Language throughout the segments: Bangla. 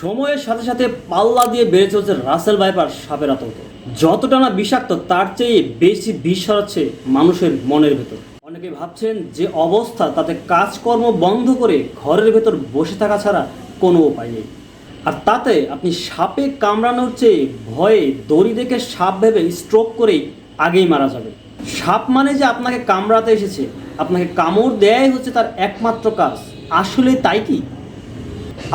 সময়ের সাথে সাথে পাল্লা দিয়ে বেড়ে চলছে রাসেল ভাইপার সাপের আতঙ্ক। যতটা না বিষাক্ত, তার চেয়ে বেশি বিষ ছড়াচ্ছে মানুষের মনের ভেতর। অনেকে ভাবছেন যে অবস্থা, তাতে কাজকর্ম বন্ধ করে ঘরের ভেতর বসে থাকা ছাড়া কোনো উপায় নেই। আর তাতে আপনি সাপে কামড়ানোর চেয়ে ভয়ে দড়ি দেখে সাপ ভেবে স্ট্রোক করেই আগেই মারা যাবে সাপ মানে যে আপনাকে কামড়াতে এসেছে, আপনাকে কামড় দেয়াই হচ্ছে তার একমাত্র কাজ। আসলে তাই কি?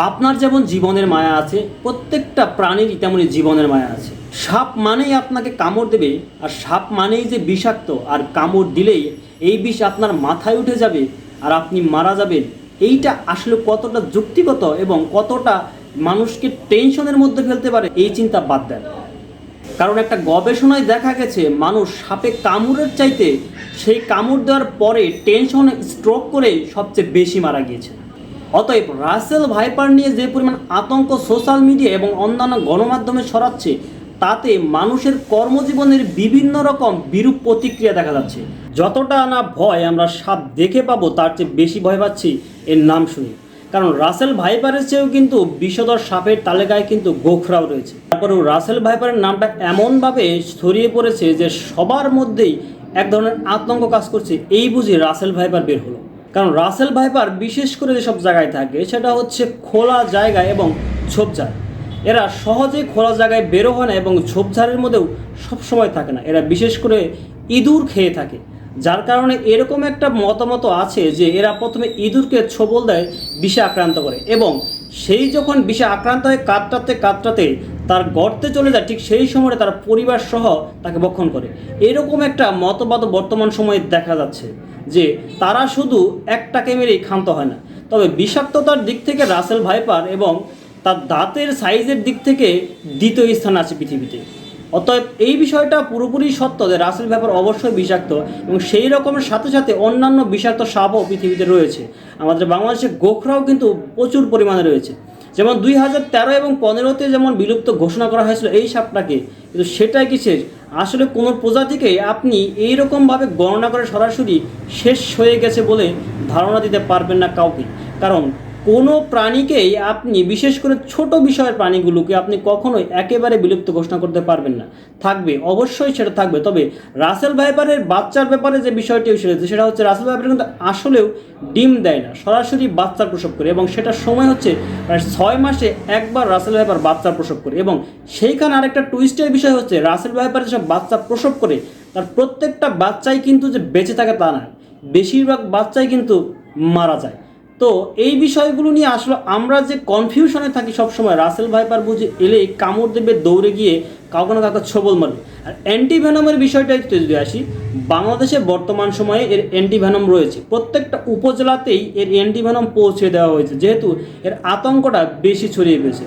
আপনার যেমন জীবনের মায়া আছে, প্রত্যেকটা প্রাণীরই তেমনই জীবনের মায়া আছে। সাপ মানেই আপনাকে কামড় দেবে, আর সাপ মানেই যে বিষাক্ত, আর কামড় দিলেই এই বিষ আপনার মাথায় উঠে যাবে, আর আপনি মারা যাবেন। এইটা আসলে কতটা যুক্তিগত এবং কতটা মানুষকে টেনশনের মধ্যে ফেলতে পারে, এই চিন্তা বাদ দেন। কারণ একটা গবেষণায় দেখা গেছে, মানুষ সাপে কামড়ের চাইতে সেই কামড় দেওয়ার পরে টেনশন, স্ট্রোক করে সবচেয়ে বেশি মারা গিয়েছে। অতএব রাসেল ভাইপার নিয়ে যে পরিমাণ আতঙ্ক সোশ্যাল মিডিয়া এবং অন্যান্য গণমাধ্যমে ছড়াচ্ছে, তাতে মানুষের কর্মজীবনের বিভিন্ন রকম বিরূপ প্রতিক্রিয়া দেখা যাচ্ছে। যতটা না ভয় আমরা সাপ দেখে পাবো, তার চেয়ে বেশি ভয় পাচ্ছি এর নাম শুনে। কারণ রাসেল ভাইপারের চেয়েও কিন্তু বিষধর সাপের তালিকায় কিন্তু গোখরাও রয়েছে। তারপরেও রাসেল ভাইপারের নামটা এমনভাবে ছড়িয়ে পড়েছে যে সবার মধ্যেই এক ধরনের আতঙ্ক কাজ করছে, এই বুঝে রাসেল ভাইপার বের হলো। কারণ রাসেল ভাইপার বিশেষ করে যেসব জায়গায় থাকে, সেটা হচ্ছে খোলা জায়গা এবং ঝোপঝাড়। এরা সহজেই খোলা জায়গায় বেরো হয় না এবং ঝোপঝাড়ের মধ্যেও সবসময় থাকে না। এরা বিশেষ করে ইঁদুর খেয়ে থাকে, যার কারণে এরকম একটা মতামত আছে যে এরা প্রথমে ইঁদুরকে ছোবল দেয়, বিষে আক্রান্ত করে এবং সেই যখন বিষে আক্রান্ত হয় কাতরাতে কাতরাতে তার গর্তে চলে যায়, ঠিক সেই সময় তার পরিবার সহ তাকে বক্ষণ করে। এরকম একটা মতবাদ বর্তমান সময়ে দেখা যাচ্ছে। যে তারা শুধু একটাকে মেরেই ক্ষান্ত হয় না। তবে বিষাক্ততার দিক থেকে রাসেল ভাইপার এবং তার দাঁতের সাইজের দিক থেকে দ্বিতীয় স্থান আছে পৃথিবীতে। অতএব এই বিষয়টা পুরোপুরি সত্য যে রাসেল ব্যাপার অবশ্যই বিষাক্ত এবং সেই রকমের সাথে সাথে অন্যান্য বিষাক্ত সাপও পৃথিবীতে রয়েছে। আমাদের বাংলাদেশে গোখরাও কিন্তু প্রচুর পরিমাণে রয়েছে। যেমন দুই হাজার তেরো এবং পনেরোতে যেমন বিলুপ্ত ঘোষণা করা হয়েছিল এই সাপটাকে, কিন্তু সেটাই কিসের? আসলে কোনো প্রজাতিকে আপনি এই এইরকমভাবে গণনা করে সরাসরি শেষ হয়ে গেছে বলে ধারণা দিতে পারবেন না কাউকে। কারণ কোনো প্রাণীকেই আপনি, বিশেষ করে ছোট বিষয়ের প্রাণীগুলোকে আপনি কখনোই একেবারে বিলুপ্ত ঘোষণা করতে পারবেন না। থাকবে, অবশ্যই সেটা থাকবে। তবে রাসেল ভাইপারের বাচ্চার ব্যাপারে যে বিষয়টি এসেছে, সেটা হচ্ছে রাসেল ভাইপার কিন্তু আসলেও ডিম দেয় না, সরাসরি বাচ্চা প্রসব করে এবং সেটার সময় হচ্ছে প্রায় ছয় মাসে একবার রাসেল ভাইপার বাচ্চা প্রসব করে। এবং সেইখানে আরেকটা টুইস্টের বিষয় হচ্ছে, রাসেল ভাইপার যেসব বাচ্চা প্রসব করে, তার প্রত্যেকটা বাচ্চাই কিন্তু যে বেঁচে থাকে তা না। বেশিরভাগ বাচ্চাই কিন্তু মারা যায়। তো এই বিষয়গুলো নিয়ে আসলে আমরা যে কনফিউশনে থাকি সবসময় রাসেল ভাইপার বুঝে এলে কামড় দেবে দৌড়ে গিয়ে কাউকে না কাউকে ছবল মারবে। আর অ্যান্টিভেনমের বিষয়টা যদি আসি, বাংলাদেশে বর্তমান সময়ে এর অ্যান্টিভেনম রয়েছে। প্রত্যেকটা উপজেলাতেই এর অ্যান্টিভেনম পৌঁছে দেওয়া হয়েছে, যেহেতু এর আতঙ্কটা বেশি ছড়িয়ে পেয়েছে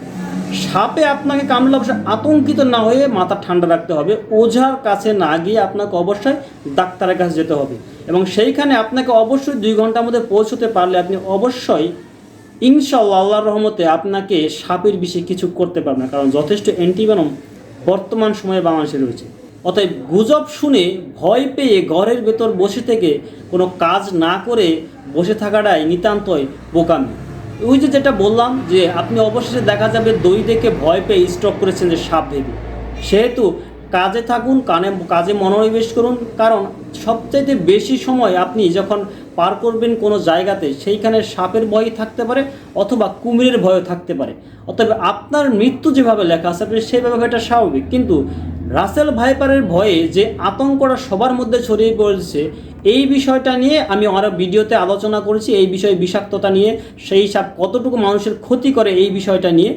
সাপে আপনাকে কামড়লে অবশ্যই আতঙ্কিত না হয়ে মাথা ঠান্ডা রাখতে হবে, ওঝার কাছে না গিয়ে আপনাকে অবশ্যই ডাক্তারের কাছে যেতে হবে। এবং সেইখানে আপনাকে অবশ্যই দুই ঘণ্টার মধ্যে পৌঁছতে পারলে আপনি অবশ্যই ইনশাল্লাহ আল্লাহর রহমতে আপনাকে সাপের বিষয়ে কিছু করতে পারবে না, কারণ যথেষ্ট অ্যান্টিভেনম বর্তমান সময়ে বাংলাদেশে রয়েছে। অতএব গুজব শুনে ভয় পেয়ে ঘরের ভেতর বসে থেকে কোনো কাজ না করে বসে থাকাটাই নিতান্তই বোকামি। ওই যে যেটা বললাম যে আপনি অবশেষে দেখা যাবে দই দেখে ভয় পেয়ে স্টক করেছেন যে সাপ ভেবে সেহেতু কাজে থাকুন, কানে, কাজে মনোনিবেশ করুন, কারণ সবচাইতে বেশি সময় আপনি যখন পার করবেন কোনো জায়গাতে, সেইখানে সাপের ভয় থাকতে পারে অথবা কুমিরের ভয়ও থাকতে পারে। অতএব আপনার মৃত্যু যেভাবে লেখা আছে, আপনি সেভাবে এটা স্বাভাবিক। কিন্তু রাসেল ভাইপারের ভয়ে যে আতঙ্কটা সবার মধ্যে ছড়িয়ে পড়েছে এই বিষয়টা নিয়ে আমি আরও ভিডিওতে আলোচনা করেছি, এই বিষয়ে বিষাক্ততা নিয়ে, সেই সাপ কতটুকু মানুষের ক্ষতি করে এই বিষয়টা নিয়ে।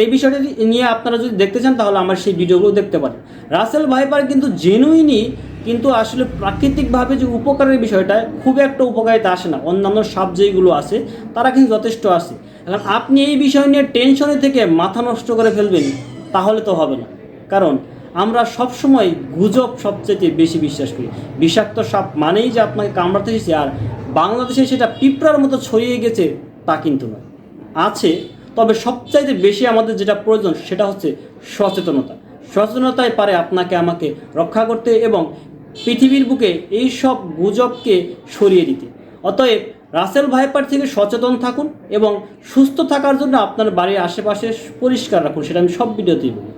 এই বিষয়টা নিয়ে আপনারা যদি দেখতে চান, তাহলে আমার সেই ভিডিওগুলো দেখতে পারেন। রাসেল ভাইপার কিন্তু জেনুইনই কিন্তু আসলে প্রাকৃতিকভাবে যে উপকারের বিষয়টা, খুব একটা উপকারিতা আসে না। অন্যান্য সাপ যেইগুলো আছে, তারা কিন্তু যথেষ্ট আসে এখন আপনি এই বিষয় নিয়ে টেনশনে থেকে মাথা নষ্ট করে ফেলবেন, তাহলে তো হবে না। কারণ আমরা সবসময় গুজব সবচেয়ে বেশি বিশ্বাস করি। বিষাক্ত সাপ মানেই যে আপনাকে কামড়াতে এসেছে আর বাংলাদেশে সেটা পিঁপড়ার মতো ছড়িয়ে গেছে তা কিন্তু নয়। আছে, তবে সবচাইতে বেশি আমাদের যেটা প্রয়োজন সেটা হচ্ছে সচেতনতা। সচেতনতাই পারে আপনাকে আমাকে রক্ষা করতে এবং পৃথিবীর বুকে এই সব গুজবকে সরিয়ে দিতে। অতএব রাসেল ভাইপার থেকে সচেতন থাকুন এবং সুস্থ থাকার জন্য আপনার বাড়ির আশেপাশে পরিষ্কার রাখুন, সেটা আমি সব ভিডিওতেই বলি।